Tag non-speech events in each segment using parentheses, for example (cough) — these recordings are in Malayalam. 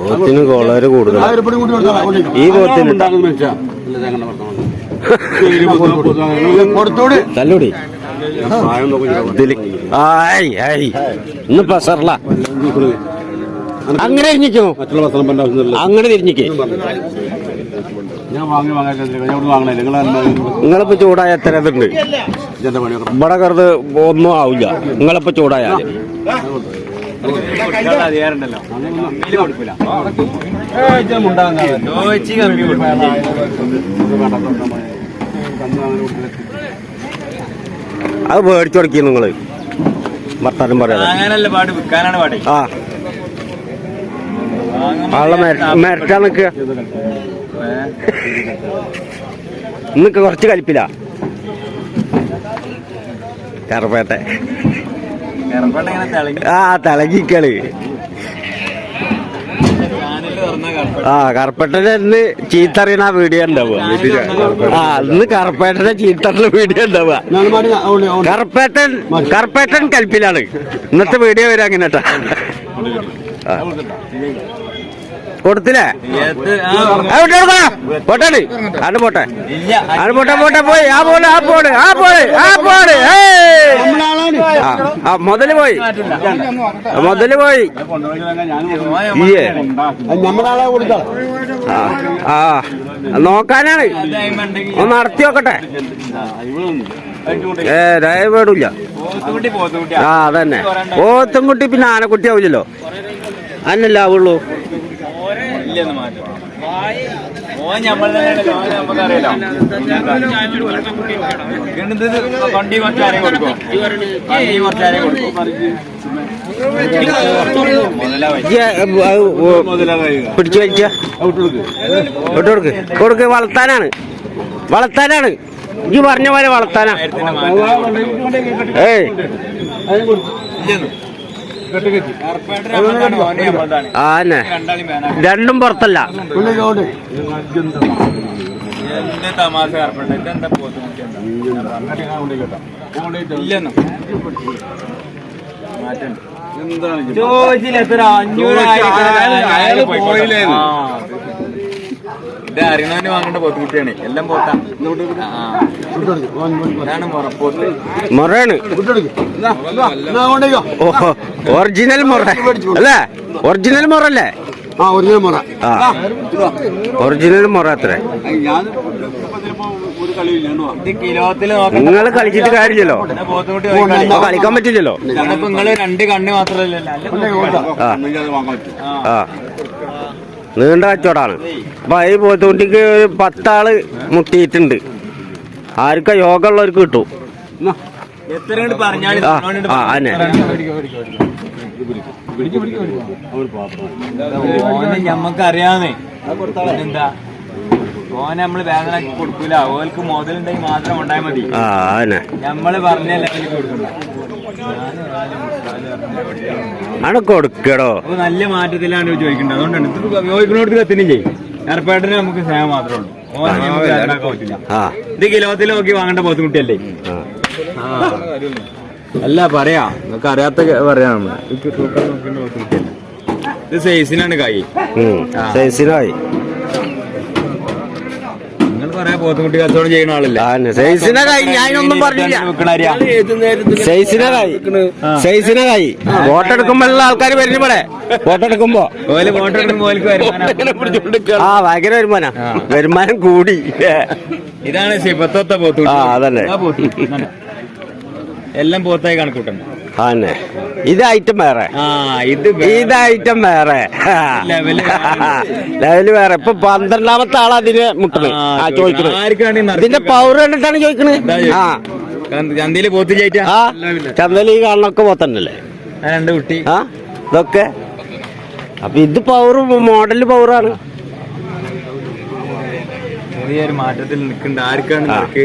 പോത്തിന് കോളര് കൂടുതലാണ് ഈ പോത്തിന് (laughs) തല്ലൂടി. ഇതിൽ. ആയ് ആയ്. ഇന്ന് പസറല അങ്ങനെ തിരിഞ്ഞിക്കോ അങ്ങനെ തിരിഞ്ഞിക്കേ. ഞാൻ വാങ്ങി വാങ്ങാൻ ഞാൻ വാങ്ങണേ? നിങ്ങൾ നിങ്ങളിപ്പോ ചൂടായ എത്ര ഇതുണ്ട്? ഇവിടെ കറുത് ഒന്നും ആവില്ല. നിങ്ങളിപ്പോ ചൂടായാൽ. അത് മേടിച്ചു കൊടുക്കി നിങ്ങൾ. ഭർത്താനും പറയാതെ. അങ്ങനല്ല പാട്. വിൽക്കാനാണ് പാട്. ആ. ആളെ മെരട്ടാ നിക്ക. നിക്ക കുറച്ച് കലിപ്പില്ല കറുപേട്ടെ ആ തിളങ്ങിക്കളി ആ കറുപ്പേട്ടനെ ഇന്ന് ചീത്തറിയണ വീഡിയോ ഉണ്ടാവുക. ആ ഇന്ന് കറുപ്പേട്ടനെ ചീത്തറിന്റെ വീഡിയോ ഉണ്ടാവുക. കറുപ്പേട്ടൻ കറുപ്പേട്ടൻ കൽപ്പിലാണ്. ഇന്നത്തെ വീഡിയോ വരാ അങ്ങനെ കേട്ടാ ആ. കൊടുത്തില്ലേ? വിട്ടോ, വിട്ടോ. പോട്ടെ ആണ് പോട്ടെ. ആണ് പോട്ടെ പോട്ടെ പോയി. ആ പോലെ ആ പോട് ആ പോട് ആ പോട്. ആ, മുതൽ പോയി. മുതൽ പോയി. ആ നോക്കാനാണ്. ഒന്ന് നടത്തി നോക്കട്ടെ. ഏ ദയ പേടില്ല പോത്തുകുട്ടി പോത്തുകുട്ടി ആ അതന്നെ. ഓത്തും കുട്ടി പിന്നെ ആനക്കുട്ടി ആവില്ലല്ലോ അന്നല്ല ആവുള്ളൂ. ഇല്ലെന്ന് മാറ്റം ഓൻ നമുക്കറിയാലോ വണ്ടി കുറച്ചാരെ കൊടുക്കും വണ്ടി കുറച്ചാരെ കൊടുക്കും മുതലാവി ഇജ്ജ്, ഏ, ഏ, ഓ, പിടിച്ചു വലിച്ച. വിട്ടു കൊടുക്ക്. വളർത്താനാണ്. വളർത്താനാണ്. ഇജ്ജ് പറഞ്ഞ പോലെ വളർത്താനാ. ഏയ്. ഇല്ലെന്ന് കറുപ്പേട്ടൻ നമ്മളതാണ് ഓനെ നമ്മളതാണ് ആ തന്നെ രണ്ടാളും വേണം രണ്ടും പുറത്തല്ല. എന്ത് തമാശ കറുപ്പേട്ട ഇതെന്താ പോത്തുകുട്ടി എന്താ? ഇല്ലെന്ന്. മാറ്റം. ചോദിച്ചില്ല എത്ര അഞ്ഞൂറ് അയാൾ പോയില്ലേ? ഇത് അറിയണവന് വാങ്ങേണ്ട പോത്തുകുട്ടിയാണ് എല്ലാം പോത്താ ആ. ഇതാണ് മുറപ്പോത്ത് മുറയാണ്. ഓഹോ ഒറിജിനൽ മുറ അല്ലേ ഒറിജിനൽ മുറ. അല്ലേ? ആ ഒറിജിനൽ മുറ. ആ. ഒറിജിനൽ മൊറ അത്ര. നിങ്ങൾ കളിച്ചിട്ട് കാര്യമില്ലല്ലോ. കളിക്കാൻ പറ്റില്ലല്ലോ. നിങ്ങൾ രണ്ട് കണ്ണ് മാത്രല്ലേ ആ അത് വാങ്ങാൻ പറ്റും ആ നീണ്ട കച്ചവടമാണ്. അപ്പൊ ഈ പോത്തുകുട്ടിക്ക് ഒരു പത്താൾ മുട്ടിയിട്ടുണ്ട്. ആർക്കാ യോഗ ഉള്ളവർക്ക് കിട്ടും ആ അന്നെ ഓനെ എന്താ നമ്മൾ വേദന കൊടുക്കൂല. ഓൽക്ക് മുതലുണ്ടെങ്കിൽ മാത്രം ഉണ്ടായാൽ മതി. ഞമ്മൾ പറഞ്ഞ ലെവലിൽ കൊടുക്കണ്ട. ആണ് കൊടുക്കടോ. നല്ല മാറ്റത്തിലാണ് ചോദിക്കേണ്ടത്. അതുകൊണ്ടാണ് ചോദിക്കണോടത്ത് കത്തിനില്ലേ ഏർപ്പാട്ടിന് നമുക്ക് സ്നേഹം മാത്രമേ ഉള്ളൂ. നമുക്ക് ഇത് കിലോത്തിൽ നോക്കി വാങ്ങേണ്ട പോത്തുകുട്ടിയല്ലേ. അല്ല പറയാ. നിങ്ങൾക്ക് അറിയാത്ത പറയാം ഇത് സൈസിനാണ് കൈ ഉം. സൈസിനായി പറയാ പോത്തുകുട്ടി കച്ചവടം ചെയ്യുന്ന ആളല്ലേ. ആന്നെ സൈസിനെ കൈ ഞാനൊന്നും പറഞ്ഞില്ല. സൈസിനെ സൈസിനെ എടുക്കുമ്പോഴുള്ള ആൾക്കാർ വരുന്ന ഇവിടെ. വോട്ടെടുക്കുമ്പോ. ആ ഭയങ്കര വരുമാന. വരുമാനം കൂടി. ഇതാണ് സിബത്തൊത്ത പോത്തു അതല്ലേ. എല്ലാം പോത്തായി കണക്കൂട്ടണ്ട ആന്നെ ഇത് ഐറ്റം വേറെ. ഇത് ഇത് ഐറ്റം വേറെ. ലെവൽ വേറെ. ഇപ്പൊ പന്ത്രണ്ടാമത്തെ ആളാ അതിന് മുട്ടത് ആ, ആർക്കാണ് ഇതിന്റെ പവർ കണ്ടിട്ടാണ് ചോദിക്കണത് ചന്തയിൽ ആ. പോത്തണ്ടല്ലേ ചന്തയിൽ പോത്ത് ആ ഈ കാണണൊക്കെ പോത്തന്നല്ലേ രണ്ട് കുട്ടി. ആ ഇതൊക്കെ. അപ്പൊ ഇത് പവർ മോഡൽ പവറാണ് ചെറിയൊരു മാറ്റത്തിൽ നിൽക്കുന്നുണ്ട് ആർക്കാണ് ആ. നിനക്ക്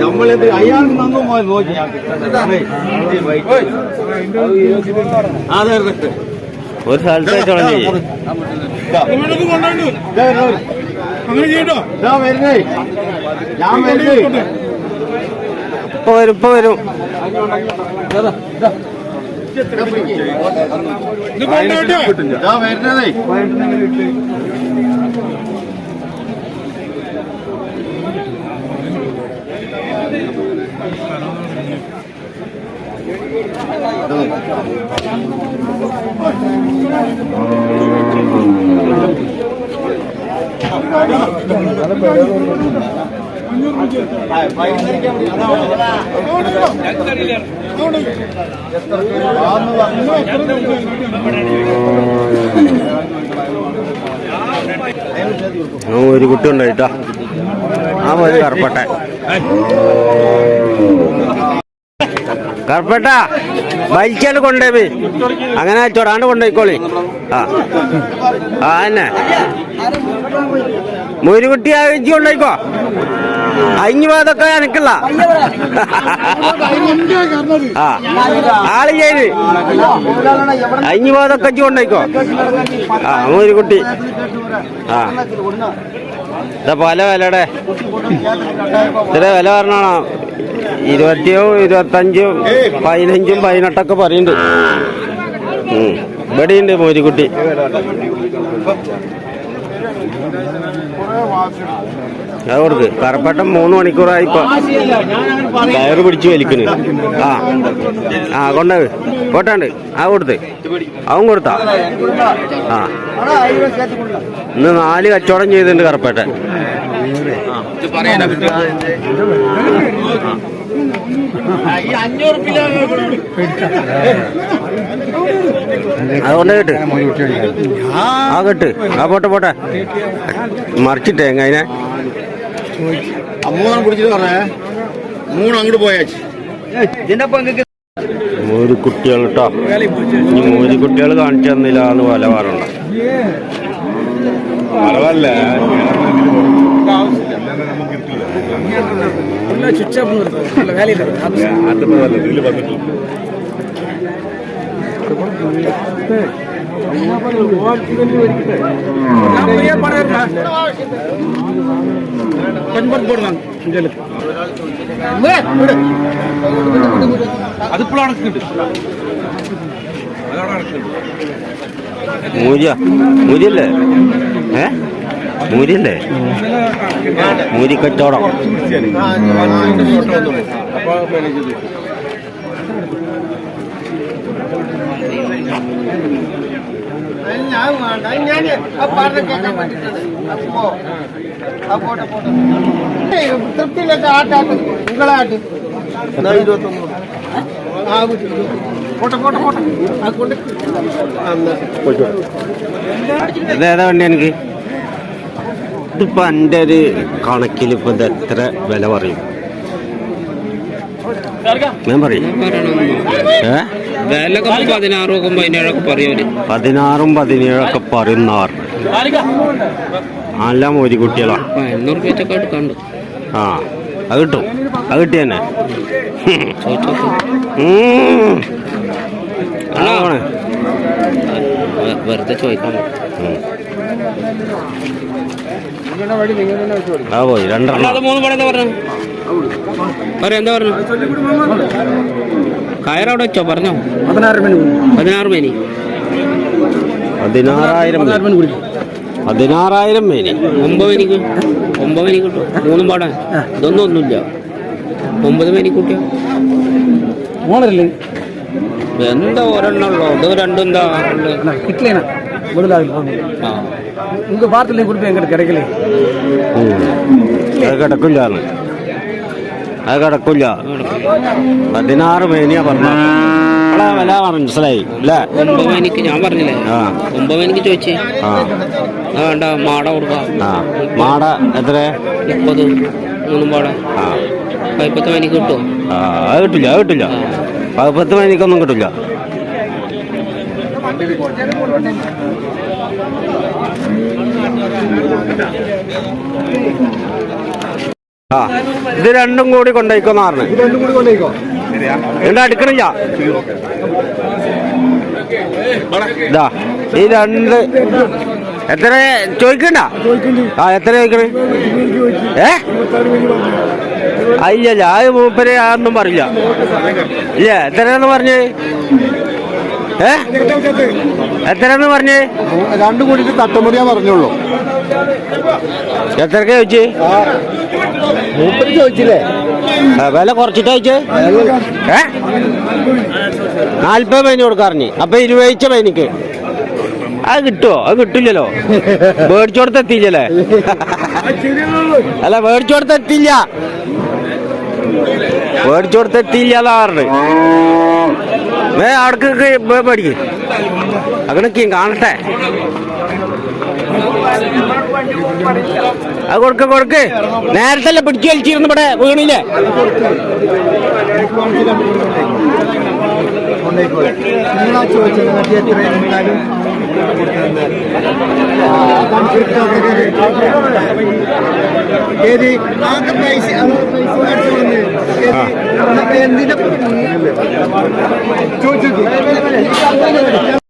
നമ്മളിത് അയാൾ നന്നു നോക്കി അതെ ഒരു സ്ഥലത്ത് വെച്ചോളം ചെയ്യും ഞാൻ വരുന്നേ ഞാൻ വരുന്നേ ഇപ്പൊ വരും. ഇപ്പൊ വരും വരുന്നതേ. ഒരു കുട്ടി ഉണ്ടായിട്ടാ ആ മതി കറുപ്പട്ട കറുപ്പട്ട. വലിച്ചാണ്ട് കൊണ്ടുപോയി. അങ്ങനെ ചൊടാണ്ട് കൊണ്ടുപോയിക്കോളി. ആ. ആ തന്നെ ഒരു കുട്ടി അയച്ചു കൊണ്ടോയിക്കോ അഞ്ഞു പോയതൊക്കെ എനക്കല്ല ആ. ആൾ ചെയ്ത്. അഞ്ഞു പോയതൊക്കെ അഞ്ചു കൊണ്ടോയിക്കോ ആ ഒരു കുട്ടി ആ. ഇതാ പല വിലയുടെ. ഇത്ര വില പറഞ്ഞാണോ? ഇരുപത്തിയോ ഇരുപത്തഞ്ചും പതിനഞ്ചും പതിനെട്ടൊക്കെ പറയുന്നുണ്ട്. ഇവിടെയുണ്ട് മോരിക്കുട്ടി അത് കൊടുക്ക്. കറപ്പട്ടം മൂന്ന് മണിക്കൂറായി ഇപ്പൊ. കയറ് പിടിച്ചു വലിക്കുന്നു ആ. ആ കൊണ്ടത് പോട്ടാണ്ട്. ആ കൊടുത്ത്. അവൻ കൊടുത്താ. ആ. ഇന്ന് നാല് കച്ചവടം ചെയ്തിട്ടുണ്ട് കറപ്പേട്ട അതുകൊണ്ട് കേട്ട്. ആ കേട്ട് ആ പോട്ടെ പോട്ടെ. മറിച്ചിട്ടേ അതിനെ. മൂന്നാണ് കുടിച്ചിട്ട് പറഞ്ഞേ. മൂന്ന് അങ്ങോട്ട് പോയാച്ച്. മൂന്ന് കുട്ടികൾ കേട്ടോ ഇനി മൂന്ന് കുട്ടികൾ കാണിച്ചു തന്നില്ല എന്ന് പല പറയണ്ട ಮೆಮೊರಿ ಸ್ವಿಚ್ ಆಫ್ ಅಲ್ಲ ವ್ಯಾಲಿ ಇದೆ ಇಲ್ಲಿ ಬಂದ್ಬಿಟ್ಟು அதுக்குள்ள அடக்கிட்டு மூஜா மூஜில்ல മൂരിയല്ലേ? മൂരി കച്ചവടം ഞാൻ വേണ്ട ഞാൻ കേൾക്കാൻ അപ്പോ ആ പോട്ടെ പോട്ടെ തൃപ്തിയില്ലാത്ത ആട്ടാട്ട് നിങ്ങളെ ആട്ട് എന്നാ ഇരുപത്തൊന്ന് ആ വീട്ടിൽ പോട്ടെ പോട്ടെ പോട്ടെ ആ കൊണ്ട് വേണ്ടി എനിക്ക്? ഇതിപ്പോ എന്റെ ഒരു കണക്കിൽ ഇപ്പൊ ഇത് എത്ര വില പറയും? ഞാൻ പറയും. ഏ? പതിനാറും പതിനേഴൊക്കെ പറയുന്ന പറയുന്നവർ. നല്ല മോരി കുട്ടികളാണ് ആ അത് കിട്ടും. അത് കിട്ടി തന്നെ. വെറുതെ ചോദിക്കാൻ ഉം. ആ മൂന്ന് പറഞ്ഞു? പറഞ്ഞോ? പതിനാറ് മണി. പതിനാറായിരം പതിനാറായിരം മേനി ഒമ്പത് മണിക്ക് ഒമ്പത് മണി കിട്ടും. മൂന്നും പാടാൻ ഇതൊന്നും ഒന്നുമില്ല ഒമ്പത് മണി കൂട്ടിയോ? എന്താ ഒരെണ്ണുള്ളോ ഇത് രണ്ടും എന്താ ആ. உங்க வாரத்துல கொடுப்பேன் எங்கிட்ட கிடைக்கல ഉം. അത് കിടക്കില്ല അത് കിടക്കില്ല പതിനാറ് മേനിയാ പറഞ്ഞ വില മനസ്സിലായി അല്ലേ ഒമ്പത് മേനിക്ക് ഞാൻ പറഞ്ഞില്ലേ ആ ഒമ്പത് മേനിക്ക് ചോദിച്ചേ ആ ആ വേണ്ട മാട കൊടുക്കാം ആ മാട എത്ര മുപ്പത് മൂന്നും പാടാ ആ പൈപ്പത്ത് പനിക്ക് കിട്ടുമോ ആ അത് കിട്ടില്ല അത് കിട്ടില്ല പത്ത് മണിക്കൊന്നും കിട്ടില്ല ആ ഇത് രണ്ടും കൂടി കൊണ്ടേക്കോ നാറിന് എന്താ അടുക്കണില്ല ഇതാ ഈ രണ്ട് എത്ര ചോദിക്കണ്ട? ആ എത്ര ചോദിക്കണേ? ഏ? അയ്യല്ല അത് മൂപ്പര് അതൊന്നും പറയില്ല. ഇല്ല എത്രയാന്ന് പറഞ്ഞ്? ഏ? എത്രയാന്ന് പറഞ്ഞ്? രണ്ടും കൂടി തട്ടമുടിയാ പറഞ്ഞോളൂ എത്രക്ക് ചോദിച്ച്? മൂപ്പര് ചോദിച്ചില്ലേ? വില കുറച്ചിട്ട് ചോദിച്ചേ? ഏ? നാല്പത് പൈന് കൊടുക്കാറിഞ്ഞ് അപ്പൊ ഇരുപതിച്ച പൈനിക്ക് അത് കിട്ടുമോ അത് കിട്ടില്ലല്ലോ. മേടിച്ചോടത്ത് എത്തിയില്ലല്ലേ? അല്ല മേടിച്ചോടത്ത് എത്തിയില്ല. മേടിച്ചോടത്ത് എത്തിയില്ല എന്നാ പറഞ്ഞത്. വേ അവിടേക്ക് മേടിക്ക്. അങ്ങനെ കാണട്ടെ. അത് കൊടുക്ക കൊടുക്ക്. നേരത്തെ പിടിച്ചു വലിച്ചിരുന്നു ഇവിടെ വീണില്ലേ? ഏത് പൈസ എന്തിന്റെ ചോദിച്ചു